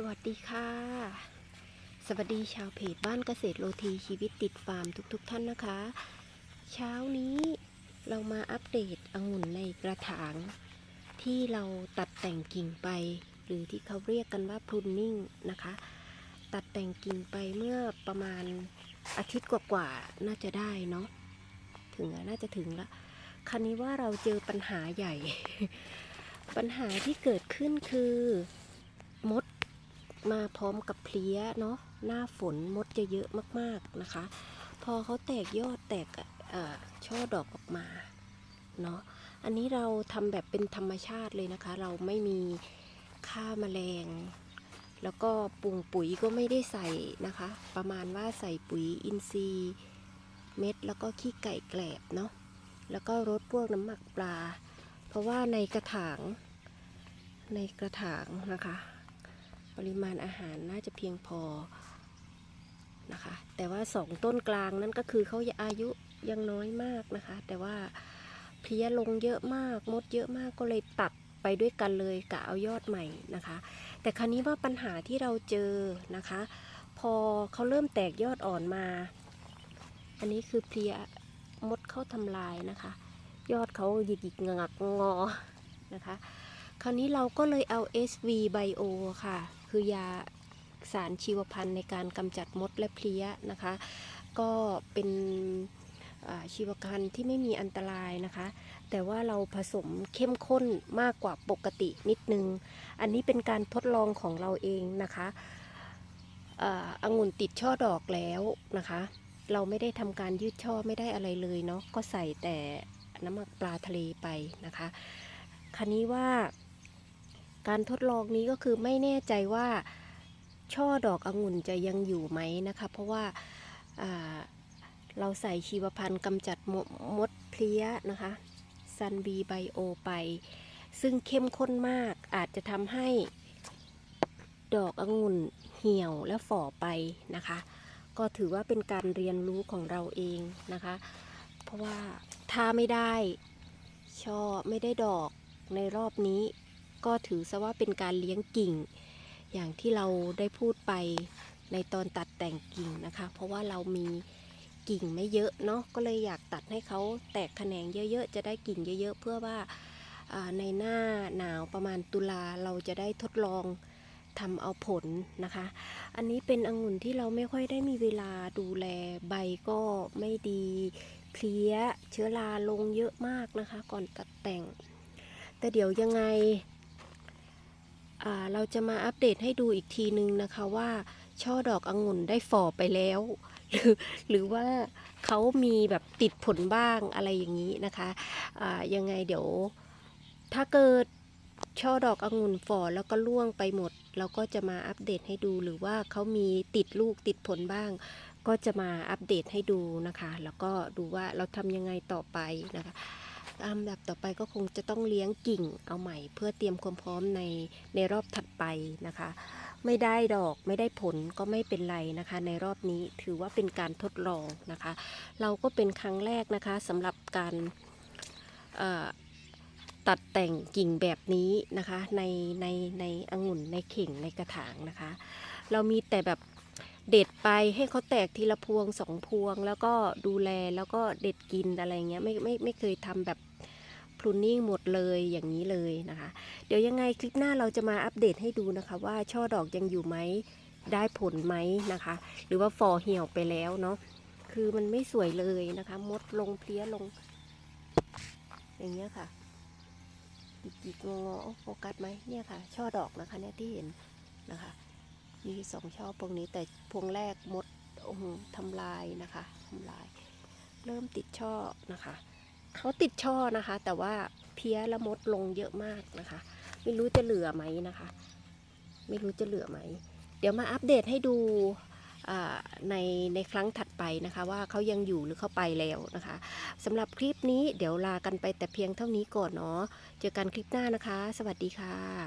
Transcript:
สวัสดีค่ะ สวัสดีชาวเพจบ้านเกษตรโลทีชีวิตติดฟาร์มทุกๆทท่านนะคะ เช้านี้เรามาอัปเดตองุ่นในกระถาง ที่เราตัดแต่งกิ่งไป หรือที่เขาเรียกกันว่าพรุนนิ่งนะคะ ตัดแต่งกิ่งไปเมื่อประมาณอาทิตย์กว่าๆน่าจะได้เนาะถึงน่าจะถึงละคราวนี้ว่าเราเจอปัญหาใหญ่ ปัญหาที่เกิดขึ้นคือมด มาพร้อมกับเพลี้ยเนาะหน้าฝนมดจะเยอะมากๆนะคะ พอเขาแตกยอดแตกช่อดอกออกมาเนาะอันนี้เราทำแบบเป็นธรรมชาติเลยนะคะ เราไม่มีฆ่าแมลง แล้วก็ปรุงปุ๋ยก็ไม่ได้ใส่นะคะ ประมาณว่าใส่ปุ๋ยอินทรีย์เม็ดแล้วก็ขี้ไก่แกลบเนาะแล้วก็รดพวกน้ำหมักปลา เพราะว่าในกระถางในกระถางนะคะ ปริมาณอาหารน่าจะเพียงพอนะคะ แต่ว่าสองต้นกลางนั่นก็คือเขาอายุยังน้อยมากนะคะ แต่ว่าเพี้ยลงเยอะมากมดเยอะมากก็เลยตัดไปด้วยกันเลยกะเอายอดใหม่นะคะ แต่ครั้นี้ว่าปัญหาที่เราเจอนะคะ พอเขาเริ่มแตกยอดอ่อนมา อันนี้คือเพี้ยมดเข้าทำลายนะคะ ยอดเขาหยิกหยิกงักงอนะคะ คราวนี้เราก็เลยเอา SV Bio ค่ะ คือยาสารชีวพันธุ์ในการกำจัดมดและเพลี้ยนะคะ ก็เป็นชีวพันธุ์ที่ไม่มีอันตรายนะคะ แต่ว่าเราผสมเข้มข้นมากกว่าปกตินิดนึง อันนี้เป็นการทดลองของเราเองนะคะอ่าองุ่นติดช่อดอกแล้วนะคะ เราไม่ได้ทำการยืดช่อไม่ได้อะไรเลยเนาะก็ใส่แต่น้ำหมักปลาทะเลไปนะคะคันนี้ว่า การทดลองนี้ก็คือไม่แน่ใจว่าช่อดอกองุ่นจะยังอยู่ไหมนะคะ เพราะว่าาเราใส่ชีวพันธุ์กำจัดมมดเพลี้ยนะคะซันบีไบโอไป ซึ่งเข้มข้นมากอาจจะทำให้ดอกองุ่นเหี่ยวและฝ่อไปนะคะ ก็ถือว่าเป็นการเรียนรู้ของเราเองนะคะ เพราะว่าถ้าไม่ได้ช่อไม่ได้ดอกในรอบนี้ ก็ถือซะว่าเป็นการเลี้ยงกิ่ง อย่างที่เราได้พูดไปในตอนตัดแต่งกิ่งนะคะ เพราะว่าเรามีกิ่งไม่เยอะเนาะก็เลยอยากตัดให้เขาแตกแขนงเยอะๆ จะได้กิ่งเยอะๆ เพื่อว่าในหน้าหนาวประมาณตุลาเราจะได้ทดลองทำเอาผลนะคะ อันนี้เป็นองุ่นที่เราไม่ค่อยได้มีเวลาดูแลใบก็ไม่ดีเพลี้ยเชื้อราลงเยอะมากนะคะ ก่อนตัดแต่ง แต่เดี๋ยวยังไง เราจะมาอัปเดตให้ดูอีกทีนึงนะคะว่าช่อดอกองุ่นได้ฝ่อไปแล้ว หรือหรือว่าเขามีแบบติดผลบ้างอะไรอย่างนี้นะคะยังไงเดี๋ยว ถ้าเกิดช่อดอกองุ่นฝ่อแล้วก็ร่วงไปหมด เราก็จะมาอัปเดตให้ดูหรือว่าเขามีติดลูกติดผลบ้าง ก็จะมาอัปเดตให้ดูนะคะ แล้วก็ดูว่าเราทำยังไงต่อไปนะคะ ลำดับต่อไปก็คงจะต้องเลี้ยงกิ่งเอาใหม่ เพื่อเตรียมความพร้อมในในรอบถัดไปนะคะ ไม่ได้ดอกไม่ได้ผลก็ไม่เป็นไรนะคะ ในรอบนี้ถือว่าเป็นการทดลองนะคะ เราก็เป็นครั้งแรกนะคะสำหรับการตัดแต่งกิ่งแบบนี้นะคะในในในองุ่นในเข่งในกระถางนะคะ เรามีแต่แบบ เด็ดไปให้เขาแตกทีละพวงสองพวง แล้วก็ดูแลแล้วก็เด็ดกินอะไรเงี้ยไม่ไม่ไม่เคยทำแบบพลูนิ่งหมดเลยอย่างนี้เลยนะคะ เดี๋ยวยังไงคลิปหน้าเราจะมาอัปเดตให้ดูนะคะว่าช่อดอกยังอยู่ไหมได้ผลไหมนะคะ หรือว่าฟอเหี่ยวไปแล้วเนาะคือมันไม่สวยเลยนะคะ มดลงเพลี้ยลง อย่างเงี้ยค่ะจิกจิกงอๆโอ้โฟกัสไหมเนี่ยค่ะ ช่อดอกนะคะเนี่ยที่เห็นนะคะ มีสองช่อพวงนี้แต่พวงแรกมดอ้โหทำลายนะคะทำลาย เริ่มติดช่อนะคะเขาติดช่อนะคะ แต่ว่าเพี้ยและมดลงเยอะมากนะคะ ไม่รู้จะเหลือไหมนะคะ ไม่รู้จะเหลือไหม เดี๋ยวมาอัปเดตให้ดูในในครั้งถัดไปนะคะ ว่าเขายังอยู่หรือเขาไปแล้วนะคะสำหรับคลิปนี้เดี๋ยวลากันไปแต่เพียงเท่านี้ก่อนเนาะเจอกันคลิปหน้านะคะ สวัสดีค่ะ